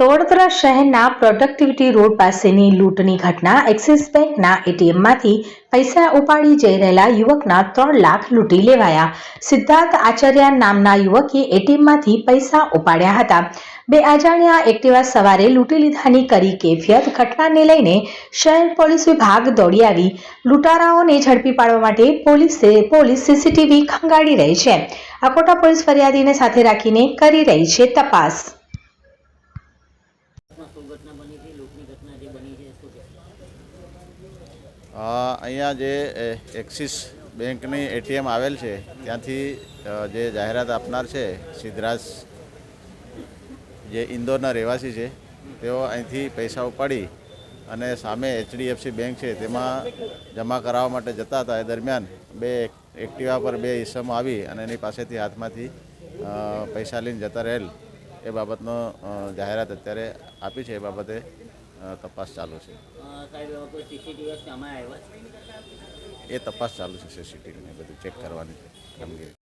વડોદરા શહેરના productivity road પાસેની લૂંટની ઘટના એક્સિસ બેંકના એટીએમમાંથી પૈસા ઉપાડી જઈ રહેલા યુવકના ત્રણ લાખ લૂંટી લેવાયા. સિદ્ધાર્થ આચાર્ય નામના યુવકે એટીએમમાંથી પૈસા ઉપાડ્યા હતા. બે અજાણ્યા એક્ટિવા સવારે લૂંટી લીધાની કરી કેફિયત ઘટનાને લઈને શહેર પોલીસ વિભાગ દોડી આવી. લૂંટારાઓને ઝડપી પાડવા માટે પોલીસે પોલીસ સીસીટીવી ખંગાળી રહી છે. અકોટા પોલીસ ફરિયાદીને સાથે રાખીને કરી રહી છે તપાસમાં શું ઘટના બની હતી લૂંટની ઘટના જે બની છે શું કહેશો અ, અહીંયા જે એક્સિસ બેંકની એટીએમ આવેલ છે, ત્યાંથી જે જાહેરાત આપનાર છે, સિદ્ધરાજ, જે ઇન્દોરના રહેવાસી છે, તેઓ અહીંથી પૈસા ઉપાડી અને સામે એચડીએફસી બેંક છે, તેમાં જમા કરાવવા માટે જતા હતા. એ દરમિયાન બે એક્ટિવા પર બે ઈસમો આવી અને એની પાસેથી હાથમાંથી પૈસા લઈને જતા રહેલ. એ બાબતનો જાહેરાત અત્યારે આપી છે એ બાબતે તપાસ ચાલુ છે. એ તપાસ ચાલુ છે સીસીટીવીને બધું ચેક કરવાની છે કામગીરી